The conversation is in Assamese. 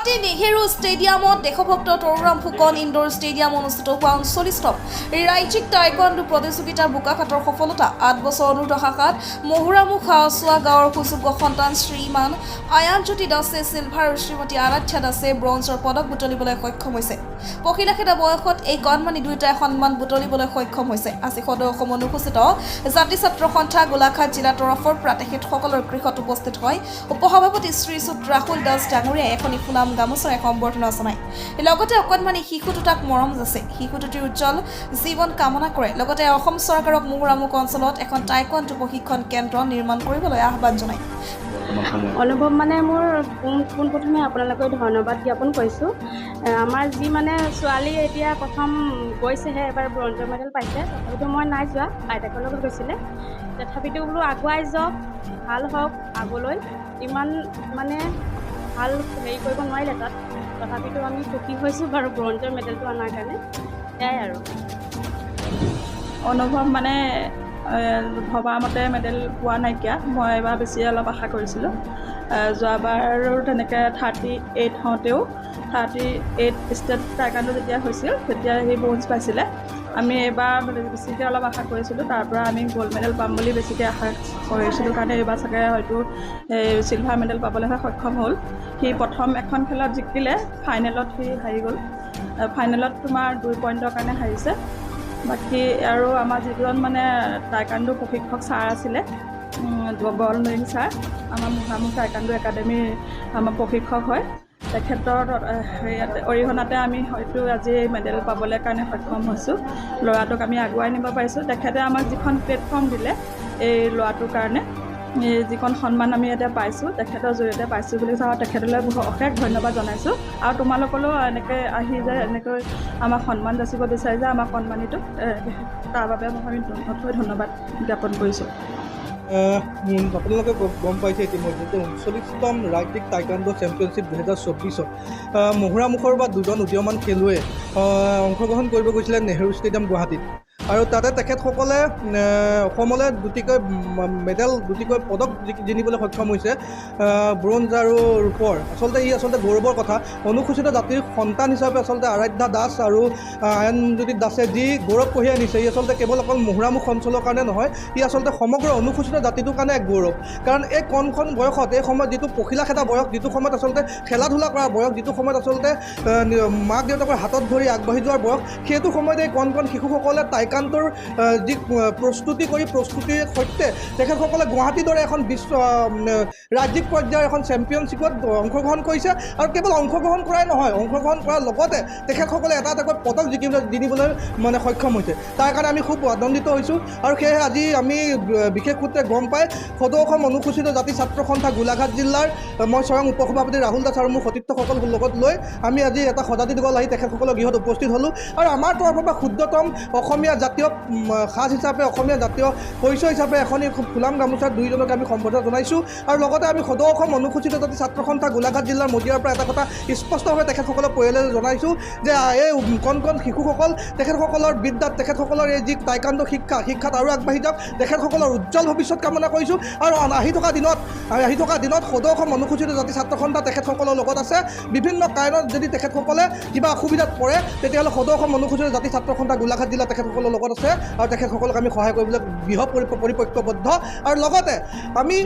গুৱাহাটী নেহেৰু ষ্টেডিয়ামত দেশভক্ত তৰুৰাম ফুকন ইনডোৰ ষ্টেডিয়াম অনুষ্ঠিত হোৱা ঊনচল্লিছতম ৰাজ্যিক টাইকোৱাণ্ডো প্ৰতিযোগিতাৰ বোকাখাতৰ সফলতা আঠ বছৰ অনুৰ্ধ শাখাত মহুৰামুখ হাওচোৱা গাঁৱৰ সুযোগ্য সন্তান শ্ৰীমান আয়ানজ্যোতি দাসে চিলভাৰ আৰু শ্ৰীমতী আৰাধ্যা দাসে ব্ৰঞ্জৰ পদক বুটলিবলৈ সক্ষম হৈছে। পখিলাখেদা বয়সত এই কণমানি দুয়োটাই সন্মান বুটলিবলৈ সক্ষম হৈছে। আজি সদৌ অসম অনুসূচিত জাতি ছাত্ৰ সন্থা গোলাঘাট জিলা তৰফৰ পৰা তেখেতসকলৰ গৃহত উপস্থিত হয়। উপসভাপতি শ্ৰীযুত ৰাহুল দাস ডাঙৰীয়াই এখনি ফুলাম গামোচাৰে সম্বৰ্ধনা জনায়। লগতে অকণমানি শিশু দুটাক মৰম যাচে। শিশু দুটিৰ উজ্জ্বল জীৱন কামনা কৰে। লগতে অসম চৰকাৰক মোহৰামুখ অঞ্চলত এখন টাইকোৱাণ্ডো প্ৰশিক্ষণ কেন্দ্ৰ নিৰ্মাণ কৰিবলৈ আহ্বান জনায়। অনুভৱ মানে মোৰ পোন পোনপ্ৰথমে আপোনালোকে ধন্যবাদ জ্ঞাপন কৰিছোঁ। আমাৰ যি মানে ছোৱালী এতিয়া প্ৰথম গৈছেহে এবাৰ ব্ৰঞ্জৰ মেডেল পাইছে। তথাপিতো মই নাই যোৱা আইতাকৰ লগত গৈছিলে। তথাপিতো বোলো আগুৱাই যাওক ভাল হওক আগলৈ। ইমান মানে ভাল হেৰি কৰিব নোৱাৰিলে তাত। তথাপিতো আমি সুখী হৈছোঁ বাৰু ব্ৰঞ্জৰ মেডেলটো অনাৰ কাৰণে। সেয়াই আৰু। অনুভৱ মানে ভবামতে মেডেল পোৱা নাইকিয়া। মই এবাৰ বেছি অলপ আশা কৰিছিলোঁ। যোৱাবাৰো তেনেকৈ থাৰ্টি এইট হওঁতেও থাৰ্টি এইট ষ্টেট টাইকাণ্ডো যেতিয়া হৈছিল তেতিয়া সি ব্ৰঞ্জ পাইছিলে। আমি এইবাৰ বেছিকৈ অলপ আশা কৰিছিলোঁ তাৰ পৰা আমি গ'ল্ড মেডেল পাম বুলি বেছিকৈ আশা কৰিছিলোঁ কাৰণে এইবাৰ চাগে হয়তো এই চিলভাৰ মেডেল পাবলৈহে সক্ষম হ'ল। সি প্ৰথম এখন খেলত জিকিলে ফাইনেলত সি হাৰি গ'ল। ফাইনেলত তোমাৰ দুই পইণ্টৰ কাৰণে হাৰিছে। বাকী আৰু আমাৰ যিজন মানে টাইকাণ্ডো প্ৰশিক্ষক ছাৰ আছিলে বলনৰিং ছাৰ আমাৰ মুখামুখ টাইকাণ্ডো একাডেমীৰ আমাৰ প্ৰশিক্ষক হয়। তেখেতৰ হেৰিয়াতে অৰিহণাতে আমি হয়তো আজি মেডেল পাবলৈ কাৰণে সক্ষম হৈছোঁ। ল'ৰাটোক আমি আগুৱাই নিব পাৰিছোঁ। তেখেতে আমাক যিখন প্লেটফৰ্ম দিলে এই ল'ৰাটোৰ কাৰণে এই যিখন সন্মান আমি এতিয়া পাইছোঁ তেখেতৰ জৰিয়তে পাইছোঁ বুলি চাওঁ। তেখেতলৈ বহু অশেষ ধন্যবাদ জনাইছোঁ। আৰু তোমালোকলৈও এনেকৈ আহি যে এনেকৈ আমাক সন্মান যাচিব বিচাৰিছে আমাক সন্মানিত তাৰ বাবে মই আমি ধন্যবাদ জ্ঞাপন কৰিছোঁ। আপোনালোকে গম পাইছে ইতিমধ্যে যে ঊনচল্লিছতম ৰাজ্যিক টাইকাণ্ড চেম্পিয়নশ্বিপ দুহেজাৰ চৌবিছত মহুৰামুখৰ বা দুজন উদীয়মান খেলুৱৈয়ে অংশগ্ৰহণ কৰিব গৈছিলে নেহেৰু ষ্টেডিয়াম গুৱাহাটীত। আৰু তাতে তেখেতসকলে অসমলৈ দুটিকৈ মেডেল দুটিকৈ পদক জিনিবলৈ সক্ষম হৈছে ব্ৰঞ্জ আৰু ৰূপৰ। আচলতে ই আচলতে গৌৰৱৰ কথা। অনুসূচিত জাতিৰ সন্তান হিচাপে আচলতে আৰাধ্যা দাস আৰু আয়নজ্যোতি দাসে যি গৌৰৱ কঢ়িয়াই আনিছে ই আচলতে কেৱল অকল মহুৰামুখ অঞ্চলৰ কাৰণে নহয় ই আচলতে সমগ্ৰ অনুসূচিত জাতিটোৰ কাৰণে এক গৌৰৱ। কাৰণ এই কণখন বয়সত এই সময়ত যিটো পখিলা খেদা বয়স যিটো সময়ত আচলতে খেলা ধূলা কৰা বয়স যিটো সময়ত আচলতে মাক দেউতাকৰ হাতত ধৰি আগবাঢ়ি যোৱাৰ বয়স সেইটো সময়ত এই কণ কণ শিশুসকলে টাইকাণ্ডোৰ আহ, যি প্ৰস্তুতি কৰি প্ৰস্তুতিৰ সৈতে তেখেতসকলে গুৱাহাটীৰ দৰে এখন বিশ্ব ৰাজ্যিক পৰ্যায়ৰ এখন চেম্পিয়নশ্বিপত অংশগ্ৰহণ কৰিছে আৰু কেৱল অংশগ্ৰহণ কৰাই নহয় অংশগ্ৰহণ কৰাৰ লগতে তেখেতসকলে এটা এটাকৈ পদক জিকিবলৈ জিনিবলৈ মানে সক্ষম হৈছে। তাৰ কাৰণে আমি খুব আনন্দিত হৈছোঁ আৰু সেয়েহে আজি আমি বিশেষ সূত্ৰে গম পাই সদৌ অসম অনুসূচিত জাতি ছাত্ৰ সন্থা গোলাঘাট জিলাৰ মই স্বয়ং উপসভাপতি ৰাহুল দাস আৰু মোৰ সতীৰ্থসকল লগত লৈ আমি আজি এটা সজাতি দিবলৈ আহি তেখেতসকলৰ গৃহত উপস্থিত হ'লোঁ। আৰু আমাৰ তৰফৰ পৰা ক্ষুদ্ৰতম অসমীয়া জাতীয় সাজ হিচাপে অসমীয়া জাতীয় পৰিচয় হিচাপে এখন ফুলাম গামোচাৰ দুইজনক আমি সম্বোধন জনাইছোঁ আৰু লগতে আমি সদৌ অসম অনুসূচিত জাতি ছাত্ৰ সন্থা গোলাঘাট জিলাৰ মজিয়াৰ পৰা এটা কথা স্পষ্টভাৱে তেখেতসকলৰ পৰিয়ালে জনাইছোঁ যে এই কণ কণ শিশুসকল, তেখেতসকলৰ বিদ্যাত, তেখেতসকলৰ এই যি টাইকাণ্ডো শিক্ষা, শিক্ষাত আৰু আগবাঢ়ি যাওক, তেখেতসকলৰ উজ্জ্বল ভৱিষ্যত কামনা কৰিছোঁ। আৰু আহি থকা দিনত, আহি থকা দিনত সদৌ অসম অনুসূচিত জাতি ছাত্ৰ সন্থা তেখেতসকলৰ লগত আছে। বিভিন্ন কাৰণত যদি তেখেতসকলে কিবা অসুবিধাত পৰে, তেতিয়াহ'লে সদৌ অসম অনুসূচিত জাতি ছাত্ৰ সন্থা গোলাঘাট জিলা তেখেতসকলৰ লগত আছে আৰু তেখেতসকলক আমি সহায় কৰিবলৈ পৰি পৰিপক্কবদ্ধ। আৰু লগতে আমি